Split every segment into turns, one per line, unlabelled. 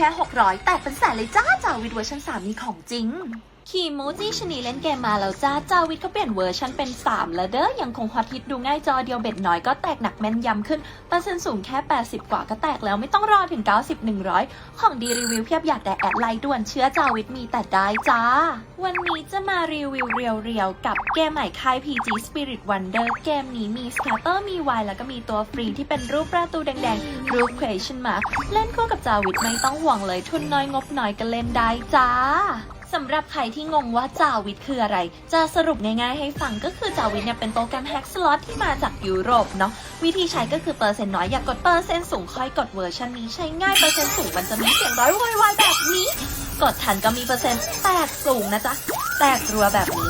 แค่ 600 แต่เป็นแสนเลยจ้าจาวิดเวอร์ชัน3มีของจริง คีโมจิชนีเล่นเกมมาแล้วจ้าจาวิดเขาเปลี่ยนเวอร์ชันเป็น 3 แล้วเด้อ ยังคงฮอตฮิตดูง่ายจอเดียวเบ็ดน้อยก็แตกหนักแม่นยำขึ้น เปอร์เซ็นต์สูงแค่ 80 กว่าก็แตกแล้วไม่ต้องรอถึง 90 100 ของดีรีวิวเพียบอยากแต่แอดไลน์ด่วนเชื้อจาวิดมีแต่ได้จ้า วันนี้จะมารีวิวเรียวๆ กับเกมใหม่ค่าย PG Spirit Wonder เกมนี้มีสแคตเตอร์มีไวแล้วก็มีตัวฟรีที่เป็นรูปประตูแดงๆ รูป Creation Mark เล่นคู่กับจาวิดไม่ต้องห่วงเลยทุนน้อยงบน้อยก็เล่นได้จ้า สำหรับใครที่งงว่าจาวิดคืออะไร จะสรุปง่ายๆให้ฟังก็คือจาวิดเนี่ยเป็นโปรแกรมแฮ็กสล็อตที่มาจากยุโรปเนาะวิธีใช้ก็คือเปอร์เซ็นต์น้อย อยากกดเปอร์เซ็นต์สูงค่อยกดเวอร์ชันนี้ใช้ง่ายเปอร์เซ็นต์สูงมันจะมีเสียงร้อยวยวายแบบนี้ กดทันก็มีเปอร์เซ็นต์แตกสูงนะจ๊ะแตกรัวแบบนี้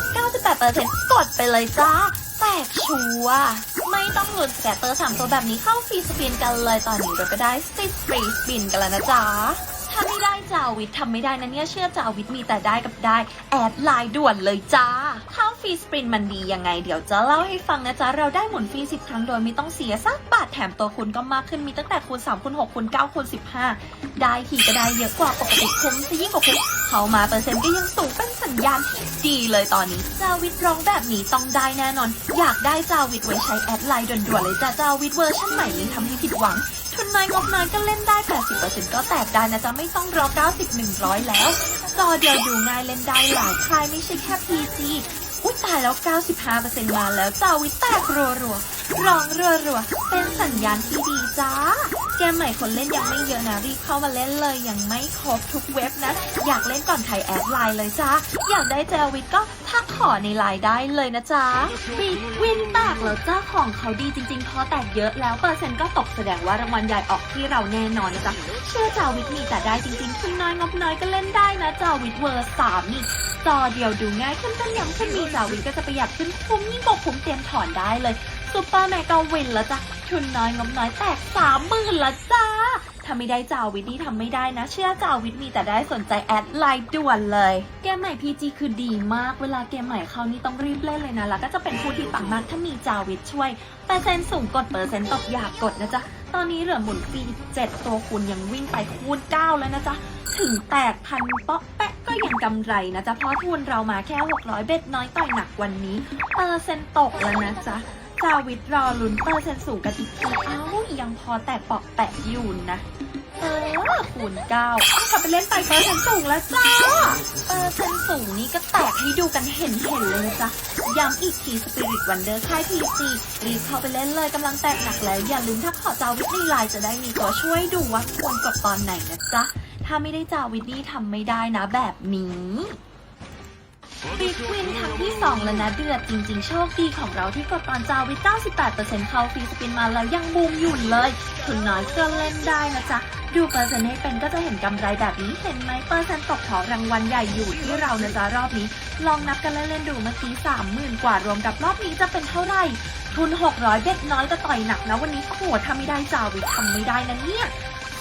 98%กดไปเลยจ้าแตกชัวร์ไม่ต้องหลุดแกตเตอร์สามตัวแบบนี้เข้าฟรีสปินกันเลยตอนนี้เราก็ได้สิบฟรีสปินกันแล้วนะจ๊ะ จาวิททำไม่ได้นะเนี่ยเชื่อจาวิทมีแต่ได้กับได้ แอดไลน์ด่วนเลยจ้าเข้าฟรีสปรินต์มันดียังไง เดี๋ยวจะเล่าให้ฟังนะจ๊ะ เราได้หมุนฟรี 10 ครั้งโดยไม่ต้องเสียสักบาทแถมตัวคุณก็มากขึ้นมีตั้งแต่คูณ3คูณ6คูณ9คูณ15 ได้ทีก็ได้เยอะกว่าปกติคุ้มซะยิ่งกว่าคุ้มเข้ามาเปอร์เซ็นต์ก็ยังสูงเป็นสัญญาณที่ ดีเลยตอนนี้ จาวิทร้องแบบนี้ต้องได้แน่นอน อยากได้จาวิทไว้ใช้แอดไลน์ด่วนๆเลยจ้ะจาวิทเวอร์ชันใหม่นี้ทำให้ผิดหวัง ทุนน้อยงบน้อยก็เล่นได้ 80%ก็แตกได้นะจ๊ะไม่ต้องรอ 90 100 แล้ว จอเดียวดูง่ายเล่นได้หลายค่ายไม่ใช่แค่ PC อุ้ยตายแล้ว 95%มาแล้วจาวิตแตกรัวๆร้องรัวรัวๆเป็นสัญญาณที่ดีจ้า เกมใหม่คนเล่นยังไม่เยอะนะรีบเข้ามาเล่นเลยยังไม่ครบทุกเว็บนะ อยากเล่นก่อนใครแอดไลน์เลยจ้าอยากได้เจาวิตก็ทักขอในไลน์ได้เลยนะจ๊ะบิ๊กวินแตกแล้วจ้าของเขาดีจริงๆ พอแตกเยอะแล้วเปอร์เซ็นต์ก็ตกแสดงว่ารางวัลใหญ่ออกที่เราแน่นอนนะจ๊ะเชื่อจาวิทมีแต่ได้จริงๆคุณน้อยงบน้อยก็เล่นได้นะจาวิทเวอร์สามนี่จอเดียวดูง่ายขึ้นต้นยำขึ้นมีจาวิทก็จะประหยัดขึ้นคุ้มยิ่งกว่าคุ้มเตรียมถอนได้เลยซูเปอร์แมกกาวินแล้วจ้ะ ทุนน้อยงบน้อยแตกสามหมื่นละจ้า ถ้าไม่ได้จาวิทนี่ทำไม่ได้นะ เชื่อจาวิทมีแต่ได้สนใจแอดไลน์ด่วนเลย เกมใหม่ PG คือดีมาก เวลาเกมใหม่เขานี่ต้องรีบเล่นเลยนะ แล้วก็จะเป็นผู้ที่ปังมากถ้ามีจาวิทช่วย เปอร์เซ็นต์สูงกดเปอร์เซ็นต์ตกอยากกดนะจ๊ะ ตอนนี้เหลือหมุนฟรี7ตัวคูณยังวิ่งไปคูณ9แล้วนะจ๊ะ ถึงแตกพันเปาะแปะก็ยังกำไรนะจ๊ะ เพราะทุนเรามาแค่ 600 เบ็ดน้อยต่อยหนักวันนี้ เปอร์เซ็นต์ตกแล้วนะจ๊ะ จาวิทรอลุ้นเปอร์เซ็นต์สูงกันอีกทีเอ้ายังพอแตกเปาะแปะอยู่นะ เออคูณเก้าเอากลับไปเล่นไปเปอร์เซ็นต์สูงแล้วจ้า เปอร์เซ็นต์สูงนี้ก็แตกให้ดูกันเห็นเห็นๆเลยนะจ๊ะย้ำอีกทีสปิริตวันเดอร์ค่ายพีซีรีบเข้าไปเล่นเลยกำลังแตกหนักแล้ว อย่าลืมถ้าขอจาวิทในไลน์จะได้มีตัวช่วยดูว่าควรกดตอนไหนนะจ๊ะถ้าไม่ได้จาวิทนี่ทำไม่ได้นะแบบนี้ บิ๊กวินครั้งที่ 2 แล้วนะเดือดจริงๆ โชคดีของเราที่กดตอนจาวิท98%เข้าฟรีสปินมาแล้วยังบูมอยู่เลยทุนน้อยก็เล่นได้นะจ๊ะ ดูเปอร์เซ็นต์ให้เป็นก็จะเห็นกำไรแบบนี้เห็นไหมเปอร์เซ็นต์ตกขอรางวัลใหญ่อยู่ที่เรานะจ๊ะรอบนี้ ลองนับกันเล่นๆดูเมื่อกี้สามหมื่นกว่ารวมกับรอบนี้จะเป็นเท่าไหร่ทุน 600 เบ็ดน้อยก็ต่อยหนักนะวันนี้โอ้โหทำไม่ได้จาวิททำไม่ได้นะเนี่ย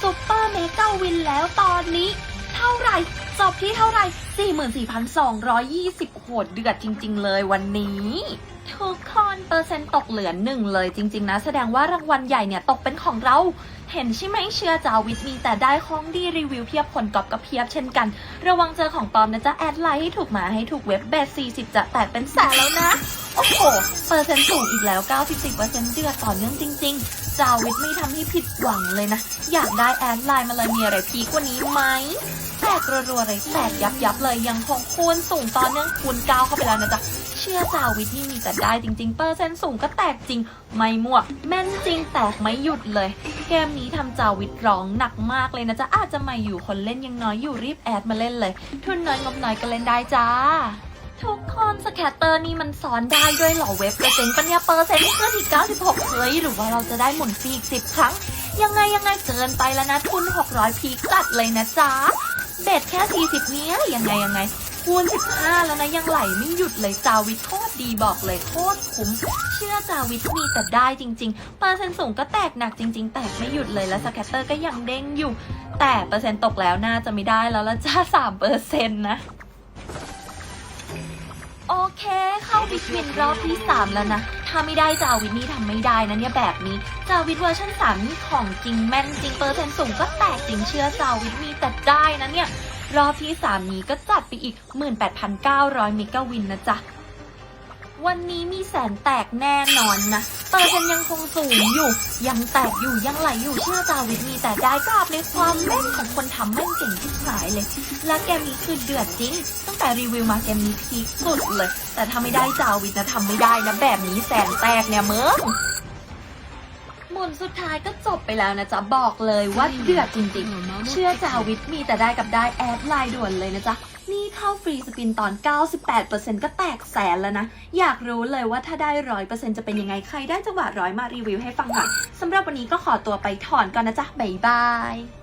ซุปเปอร์เมกาวินแล้วตอนนี้ เท่าไหร่ จบที่เท่าไหร่44,220โหดเดือดจริง ๆ เลยวันนี้ทุกคนเปอร์เซ็นต์ตกเหลือหนึ่งเลยจริง ๆ นะ แสดงว่ารางวัลใหญ่เนี่ยตกเป็นของเรา เห็นใช่ไหมเชื่อจาวิทมีแต่ได้ของดีรีวิวเพียบผลกอบก็เพียบเช่นกัน ระวังเจอของปลอมนะจ๊ะ แอดไลน์ให้ถูกมาให้ถูกเว็บเบส40 จะแตกเป็นแสนแล้วนะ โอ้โห เปอร์เซ็นต์สูงอีกแล้ว 94%เซ็นต์เดือดต่อเนื่องจริง ๆ จาวิทไม่ทำให้ผิดหวังเลยนะ อยากได้แอดไลน์มาเลยมีอะไรพีกว่านี้ไหม แตกรัวๆเลยแตกยับยับๆเลยยังคงคูณสูงต่อเนื่องคูณเก้าเข้าไปแล้วนะจ๊ะเชื่อจาวิทนี่มีแต่ได้จริง ๆ เปอร์เซ็นต์สูงก็แตกจริง ไม่มั่วแม่นจริงแตกไม่หยุดเลย เกมนี้ทำจาวิทร้องหนักมากเลยนะจ๊ะอาจจะมาอยู่คนเล่นยังน้อยอยู่รีบแอดมาเล่นเลย ทุนน้อยงบน้อยก็เล่นได้จ้าทุกคนสแคตเตอร์นี่มันสอนได้ด้วยหรอเว็บเปอร์เซ็นต์ปัญญาเปอร์เซ็นต์เพื่อที่96เฮ้ยหรือว่าเราจะได้หมุนฟรีอีก10 ครั้ง ยังไงยังไงเกินไปแล้วนะทุน 600 พีคจัดเลยนะจ๊ะ เบ็ดแค่ 40เนี้ยยังไงยังไง คูณ 15 แล้วนะยังไหลไม่หยุดเลยจาวิทโคตรดีบอกเลยโคตรคุ้ม เชื่อจาวิทมีแต่ได้จริงๆเปอร์เซ็นต์สูงก็แตกหนักจริง ๆ แตกไม่หยุดเลยแล้วสแคตเตอร์ก็ยังเด้งอยู่ แต่เปอร์เซ็นต์ตกแล้วน่าจะไม่ได้แล้วละจ้า3เปอร์เซ็นต์นะโอเค เข้าบิ๊กวินรอบที่ 3 แล้วนะ ถ้าไม่ได้จาวินนี่ทำไม่ได้นะเนี่ยแบบนี้จาวิทเวอร์ชัน3นี่ของจริงแม่นจริงเปอร์เซ็นต์สูงก็แตกจริงเชื่อจาวิทมีแต่ได้นะเนี่ยรอบที่ 3 นี้ก็จัดไปอีก 18,900 เมกะวินนะจ๊ะ วันนี้มีแสนแตกแน่นอนนะ เปอร์เซ็นต์ยังคงสูงอยู่ ยังแตกอยู่ยังไหลอยู่เชื่อจาวิทมีแต่ได้กราบในความแม่นของคนทำแม่นเก่งที่หายเลย และเกมนี้คือเดือดจริง ตั้งแต่รีวิวมาเกมนี้พีคสุดเลย แต่ถ้าไม่ได้จาวิทนะทำไม่ได้นะแบบนี้แสนแตกเนี่ยเมืองหมุนสุดท้ายก็จบไปแล้วนะจ๊ะบอกเลยว่าเดือดจริงๆ เชื่อจาวิทมีแต่ได้กับได้แอดไลน์ด่วนเลยนะจ๊ะ นี่เข้าฟรีสปินตอน 98%ก็แตกแสนแล้วนะ อยากรู้เลยว่าถ้าได้ 100%จะเป็นยังไง ใครได้จังหวะร้อยมารีวิวให้ฟังหน่อยสำหรับวันนี้ก็ขอตัวไปถอนก่อนนะจ๊ะ บ๊ายบาย